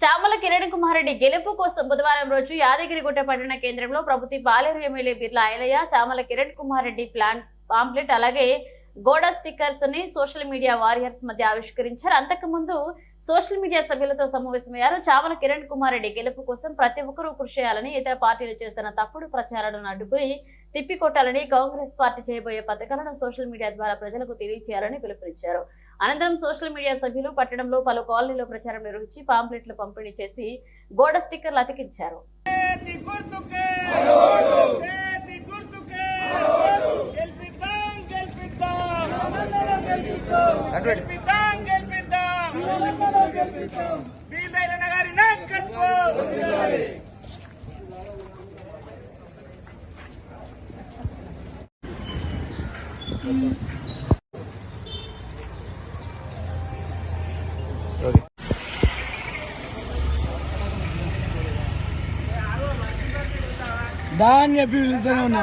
చామల కిరణ్ కుమార్ రెడ్డి గెలుపు కోసం బుధవారం రోజు యాదగిరిగుట్ట పట్టణ కేంద్రంలో ప్రభుత్వ Paleru MLA Birla Ailaiah Chamala Kiran Kumar Reddy plan pamphlet అలాగే గోడ స్టిక్కర్స్ని సోషల్ మీడియా వారియర్స్ మధ్య ఆవిష్కరించారు. అంతకుముందు సోషల్ మీడియా సభ్యులతో సమావేశమయ్యారు. చావల కిరణ్ కుమార్ రెడ్డి గెలుపు కోసం ప్రతి ఒక్కరూ కృషి చేయాలని ఇతర పార్టీలు చేస్తున్న తప్పుడు ప్రచారాలను అడ్డుకుని తిప్పికొట్టాలని కాంగ్రెస్ పార్టీ చేయబోయే పథకాలను సోషల్ మీడియా ద్వారా ప్రజలకు తెలియజేయాలని పిలుపునిచ్చారు. అనంతరం సోషల్ మీడియా సభ్యులు పట్టణంలో పలు కాలనీలో ప్రచారం నిర్వహించి పాంప్లెట్లు పంపిణీ చేసి గోడ స్టిక్కర్లు అతికించారు చేతి గుర్తుకే చేతి గుర్తుకే గెలిపిద్దాం గెలిపిద్దాం గెలిపిద్దాం గెలిపిద్దాం. వీలైన గారి నాయకత్వం. దాన్ని చెప్పి పిలుస్తూనే ఉన్నా.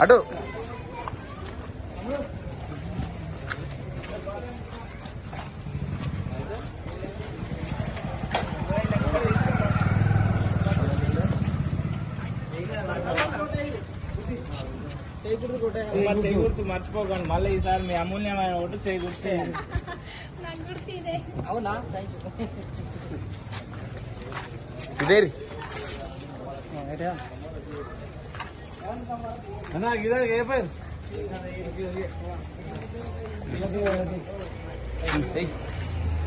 అటు మా చేయి గుర్తు మర్చిపోకండి మళ్ళీ ఈసారి మీ అమూల్యమైన ఓటు చేయి గుర్తే అవునా ఇదేరి అన్నా ఇదే ఏ పేరు ఏయ్.